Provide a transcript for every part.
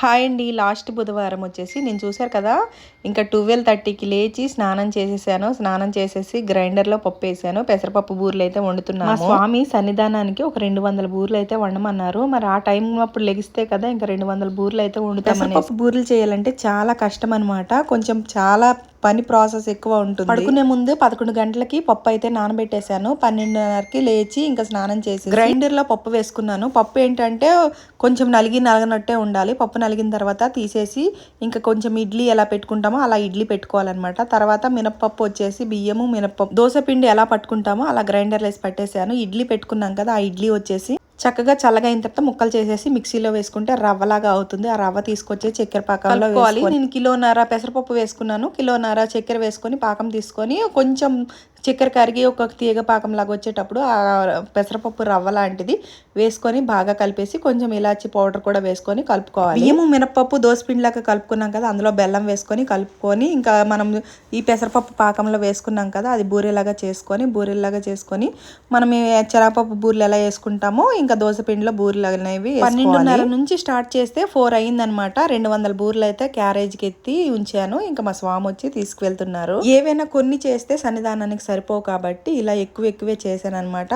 Hi అండి. Last బుధవారం వచ్చేసి నేను చూశారు కదా ఇంకా ట్వెల్వ్ థర్టీకి లేచి స్నానం చేసేసాను. స్నానం చేసేసి గ్రైండర్లో పప్పు వేసాను పెసరపప్పు బూరెలు అయితే వండుతున్నాను మా స్వామి సన్నిధానానికి ఒక రెండు వందల బూరెలు అయితే వండమన్నారు. మరి ఆ టైం అప్పుడు లెగిస్తే కదా ఇంకా రెండు వందల బూరెలు అయితే వండుతాం బూరెలు చేయాలంటే చాలా కష్టం అనమాట కొంచెం చాలా పని ప్రాసెస్ ఎక్కువ ఉంటుంది. పడుకునే ముందు పదకొండు గంటలకి పప్పు అయితే నానబెట్టేశాను. పన్నెండున్నరకి లేచి ఇంకా స్నానం చేసి గ్రైండర్లో పప్పు వేసుకున్నాను. పప్పు ఏంటంటే కొంచెం నలిగి నలగనట్టే ఉండాలి. పప్పు నలిగిన తర్వాత తీసేసి ఇంకా కొంచెం ఇడ్లీ ఎలా పెట్టుకుంటామో అలా ఇడ్లీ పెట్టుకోవాలన్నమాట. తర్వాత మినప్పప్పు వచ్చేసి బియ్యము మినప్పప్పు దోశ పిండి ఎలా పట్టుకుంటామో అలా గ్రైండర్ వేసి పట్టేశాను. ఇడ్లీ పెట్టుకున్నాం కదా ఆ ఇడ్లీ వచ్చేసి చక్కగా చల్లగా అయిన తర్వాత ముక్కలు చేసేసి మిక్సీలో వేసుకుంటే రవ్వలాగా అవుతుంది. ఆ రవ్వ తీసుకొచ్చి చక్కెర పాకంలో వేసుకోవాలి నేను కిలోన్నర పెసరపప్పు వేసుకున్నాను. కిలోన్నర చక్కెర వేసుకొని పాకం తీసుకొని కొంచెం చక్కెర కరిగి ఒక తీగ పాకం లాగా వచ్చేటప్పుడు ఆ పెసరపప్పు రవ్వ లాంటిది వేసుకొని బాగా కలిపేసి కొంచెం ఇలాచి పౌడర్ కూడా వేసుకొని కలుపుకోవాలి. బియ్యము మినపప్పు దోసపిండిలాగా కలుపుకున్నాం కదా అందులో బెల్లం వేసుకొని కలుపుకొని ఇంకా మనం ఈ పెసరపప్పు పాకంలో వేసుకున్నాం కదా అది బూరెలాగా చేసుకొని బూరెలాగా చేసుకొని మనం చెరపప్పు బూరెలు ఎలా వేసుకుంటామో ఇంకా దోసపిండిలో బూరెలు అనేవి పన్నెండున్నర నుంచి స్టార్ట్ చేస్తే ఫోర్ అయిందనమాట రెండు వందల బూరెలు అయితే క్యారేజ్కి ఎత్తి ఉంచాను. ఇంకా మా స్వామి వచ్చి తీసుకువెళ్తున్నారు. ఏవైనా కొన్ని చేస్తే సన్నిధానానికి సరిపోవు కాబట్టి ఇలా ఎక్కువ ఎక్కువే చేశాను అనమాట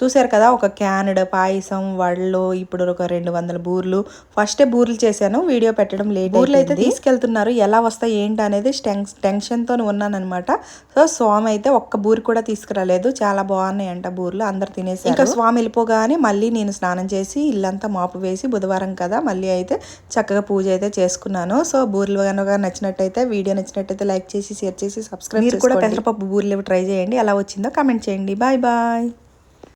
చూసారు కదా ఒక క్యానడ్ పాయసం వడలు ఇప్పుడు ఒక రెండు వందల బూర్లు. ఫస్టే బూర్లు చేశాను వీడియో పెట్టడం లేట్ బూర్లు అయితే తీసుకెళ్తున్నారు ఎలా వస్తాయి ఏంటి అనేది టెన్షన్తో ఉన్నానమాట సో స్వామి అయితే ఒక్క బూరి కూడా తీసుకురాలేదు. చాలా బాగున్నాయి అంట బూర్లు అందరు తినేసి ఇంకా స్వామి వెళ్ళిపోగానే మళ్ళీ నేను స్నానం చేసి ఇల్లంతా మాపు వేసి బుధవారం కదా మళ్ళీ అయితే చక్కగా పూజ అయితే చేసుకున్నాను. సో బూర్లు కనుక నచ్చినట్టయితే వీడియో నచ్చినట్టయితే లైక్ చేసి షేర్ చేసి సబ్స్క్రైబ్ మీరు కూడా పెసరపప్పు బూర్లు ట్రై చేయండి. ఎలా వచ్చిందో కామెంట్ చేయండి. Bye bye.